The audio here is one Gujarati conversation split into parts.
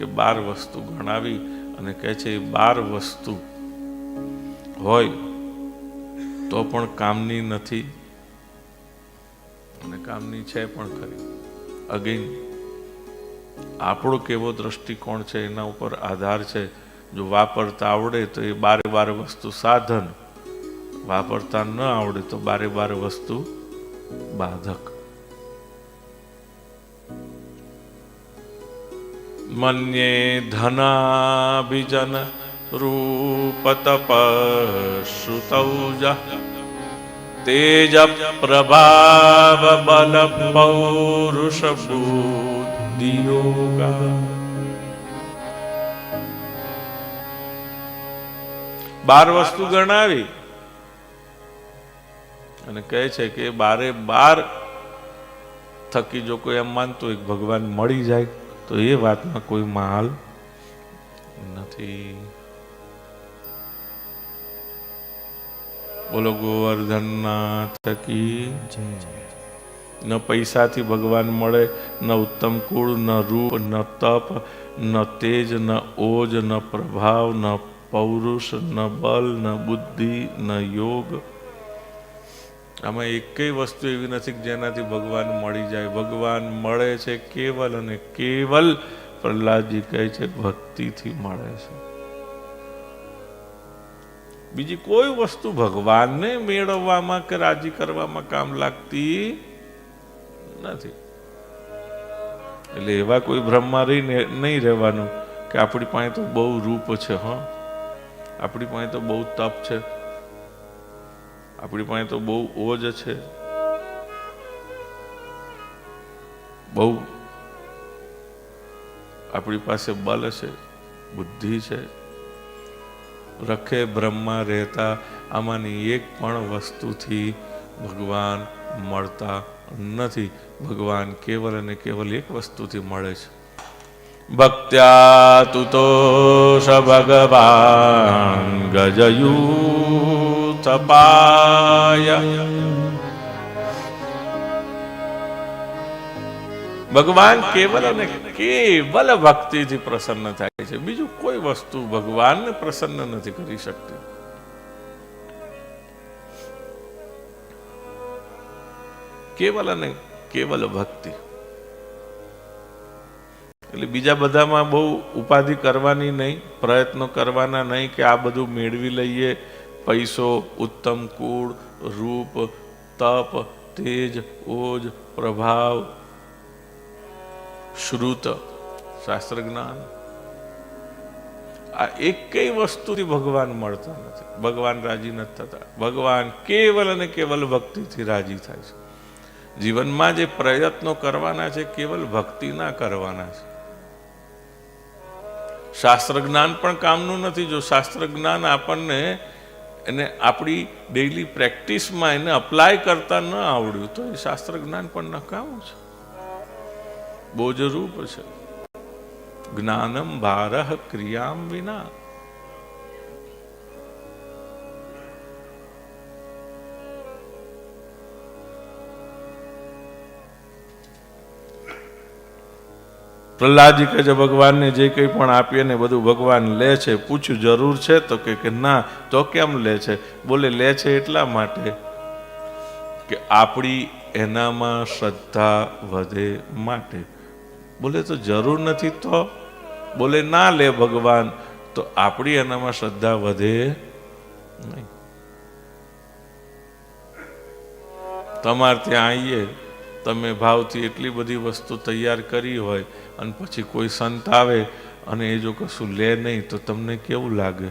કે બાર વસ્તુ ગણાવી અને કહે છે, એ બાર વસ્તુ હોય તો પણ કામની નથી. અને કામની છે પણ ખરી. અગેન આપણો કેવો દ્રષ્ટિકોણ છે એના ઉપર આધાર છે. જો વાપરતા આવડે તો એ બારે બાર વસ્તુ સાધન. વાપરતા ન આવડે તો બારે બાર વસ્તુ બાધક. મન્યે ધનાભિજન રૂપતપ શ્રુતૌજ તેજ પ્રભાવ બાર વસ્તુ ગણાવી. અને કહે છે કે બારે બાર થકી જો કોઈ એમ માનતું ભગવાન મળી જાય તો એ વાતમાં કોઈ માલ નથી. બોલો ગોવર્ધનનાથ કી ન પૈસાથી ભગવાન મળે ન ઉત્તમ કુળ ન રૂપ ન તપ ન તેજ ન ઓજ ન પ્રભાવ ન પૌરુષ ન બલ ન બુદ્ધિ ન યોગ આમાં એકેય વસ્તુ એવી નથી કે જેનાથી ભગવાન મળી જાય. ભગવાન મળે છે કેવલ અને કેવલ પ્રહલાદજી કહે છે ભક્તિથી મળે છે. બીજી કોઈ વસ્તુ ભગવાનને મેળવવામાં કે રાજી કરવામાં કામ લાગતી નથી. એટલે એવા કોઈ ભ્રમમાં રહીને નહીં રહેવાનું કે આપણી પાસે તો બહુ રૂપ છે, હા. આપણી પાસે તો બહુ તપ છે. આપણી પાસે તો બહુ ઓજ છે. બહુ આપણી પાસે બલ છે, બુદ્ધિ છે. રખે બ્રહ્મા રહેતા આમાંની એક પણ વસ્તુથી ભગવાન મળતા નથી. ભગવાન કેવલ અને કેવલ એક વસ્તુથી મળે છે. ભક્ત્યા તુતોષ ભગવાન ગજયુ. તપાય ભગવાન કેવલ અને કેવલ ભક્તિથી પ્રસન્ન થાય છે. બીજું કોઈ વસ્તુ ભગવાનને પ્રસન્ન નથી કરી શકતી. કેવલ અને કેવલ ભક્તિ. એટલે બીજા બધામાં બહુ ઉપાધિ કરવાની નહીં, પ્રયત્નો કરવાના નહીં કે આ બધું મેળવી લઈએ પૈસો, ઉત્તમ કુળ, રૂપ, તપ, તેજ, ઓજ, પ્રભાવ, શ્રુત શાસ્ત્ર જ્ઞાન આ એકેય વસ્તુથી ભગવાન મળતા નથી. ભગવાન રાજી નથી થતા. ભગવાન કેવલ અને કેવલ ભક્તિથી રાજી થાય છે. જીવનમાં જે પ્રયત્નો કરવાના છે, કેવલ ભક્તિના કરવાના છે. શાસ્ત્ર જ્ઞાન પણ કામનું નથી. જો શાસ્ત્ર જ્ઞાન આપણને એને આપણી ડેઈલી પ્રેક્ટિસમાં એને અપ્લાય કરતા ન આવડ્યું, તો એ શાસ્ત્ર જ્ઞાન પણ નકામું છે. બોજરૂપ છે. જ્ઞાનમ ભારહ ક્રિયામ વિના. પ્રહલાદજી કહે છે, ભગવાનને જે કંઈ પણ આપીએ ને બધું ભગવાન લે છે, પૂછ્યું જરૂર છે? તો કે ના, તો કેમ લે છે? બોલે, લે છે એટલા માટે કે આપણી એનામાં શ્રદ્ધા વધે માટે. બોલે, તો જરૂર નથી તો? બોલે, ના લે ભગવાન, તો આપણી એનામાં શ્રદ્ધા વધે નહીં. તમારે ત્યાં આવીએ તમે ભાવથી એટલી બધી વસ્તુ તૈયાર કરી હોય અને પછી કોઈ સંત આવે અને એ જો કશું લે નહીં, તો તમને કેવું લાગે?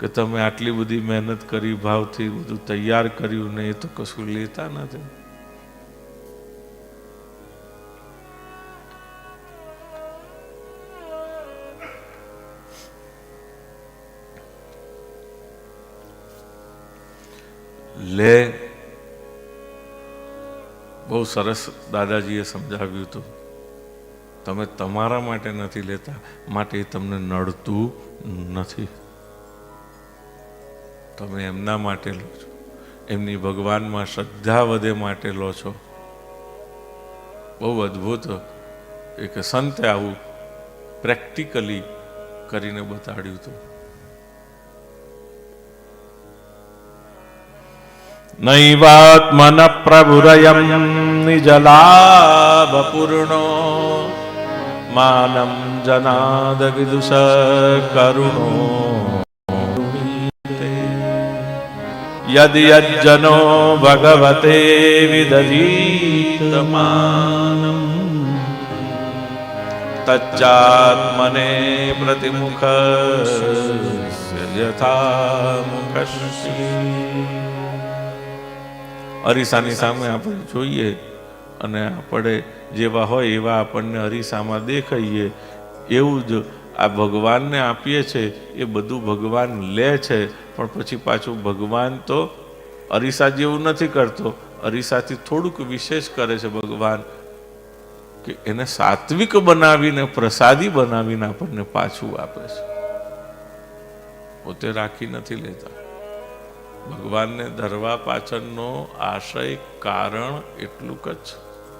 કે તમે આટલી બધી મહેનત કરી, ભાવથી બધું તૈયાર કર્યું ને એ તો કશું લેતા નથી? લે બહુ સરસ દાદાજીએ સમજાવ્યું હતું. તમે તમારા માટે નથી લેતા, માટે તમને નડતું નથી. તમે એમના માટે લો છો. એમની ભગવાનમાં શ્રદ્ધા વધે માટે લો છો. બહુ અદ્ભુત એક સંતે આવું પ્રેક્ટિકલી કરીને બતાડ્યું હતું. નૈવાત્મન પ્રભુરયમ નિજલાભપૂર્ણો માનમ જનાદ વિદુષ કરુણો યદ યજ્જનો ભગવતે વિદધીતમાનમ તચ્ચાત્મને પ્રતિમુખ યથા મુખશ્રી અરીસાની સામે આપણે જોઈએ અને આપણે જેવા હોય એવા આપણને અરીસામાં દેખાઈએ. એવું જ આ ભગવાનને આપીએ છે, એ બધું ભગવાન લે છે, પણ પછી પાછું ભગવાન તો અરીસા જેવું નથી કરતો. અરીસાથી થોડુંક વિશેષ કરે છે ભગવાન કે એને સાત્વિક બનાવીને, પ્રસાદી બનાવીને આપણને પાછું આપે છે. પોતે રાખી નથી લેતા. ભગવાનને ધરવા પાછળનો આશય કારણ એટલું જ છે.